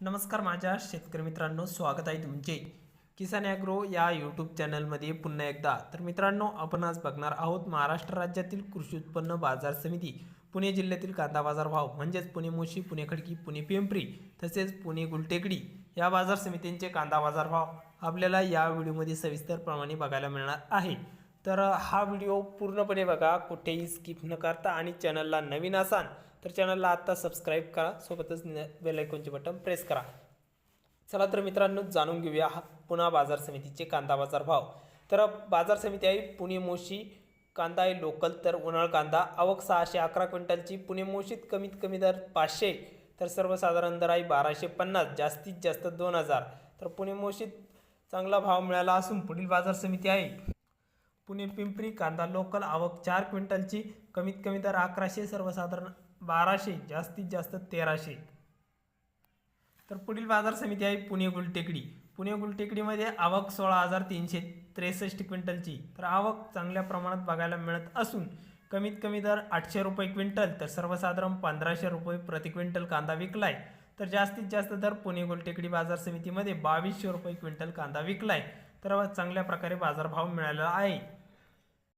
नमस्कार माझ्या शेतकरी मित्रांनो स्वागत आहे तुमचे. किसान ॲग्रो या यूट्यूब चॅनलमध्ये पुन्हा एकदा. तर मित्रांनो आपण आज बघणार आहोत महाराष्ट्र राज्यातील कृषी उत्पन्न बाजार समिती पुणे जिल्ह्यातील कांदा बाजार भाव म्हणजेच पुणे मोशी पुणे खडकी पुणे पिंपरी तसेच पुणे गुलटेकडी या बाजार समितींचे कांदा बाजार भाव आपल्याला या व्हिडिओमध्ये सविस्तरप्रमाणे बघायला मिळणार आहे. तर हा व्हिडिओ पूर्णपणे बघा कुठेही स्किप न करता आणि चॅनलला नवीन असाल तर चॅनलला आत्ता सबस्क्राईब करा. सोबतच बेलायकॉनचे बटन प्रेस करा. चला तर मित्रांनो जाणून घेऊया हा पुन्हा बाजार समितीचे कांदा बाजार भाव. तर बाजार समिती आहे पुणे मोशी. कांदा आहे लोकल तर उन्हाळ कांदा. आवक सहाशे अकरा क्विंटलची. पुणे मोशीत कमीत कमी दर पाचशे. तर सर्वसाधारण दर आहे बाराशे पन्नास. जास्तीत जास्त दोन हजार. तर पुणे मोशीत चांगला भाव मिळाला असून पुढील बाजार समिती आहे. पुणे पिंपरी कांदा लोकल आवक चार क्विंटलची. कमीत कमी दर अकराशे. सर्वसाधारण बाराशे जास्तीत जास्त तेराशे. तर पुढील बाजार समिती आहे पुणे गुलटेकडी. पुणे गुलटेकडीमध्ये आवक सोळा हजार तीनशे त्रेसष्ट क्विंटलची. तर आवक चांगल्या प्रमाणात बघायला मिळत असून कमीत कमी दर आठशे रुपये क्विंटल तर सर्वसाधारण पंधराशे रुपये प्रति क्विंटल कांदा विकलाय. तर जास्तीत जास्त दर पुणे गुलटेकडी बाजार समितीमध्ये बावीसशे रुपये क्विंटल कांदा विकलाय. तर चांगल्या प्रकारे बाजारभाव मिळालेला आहे.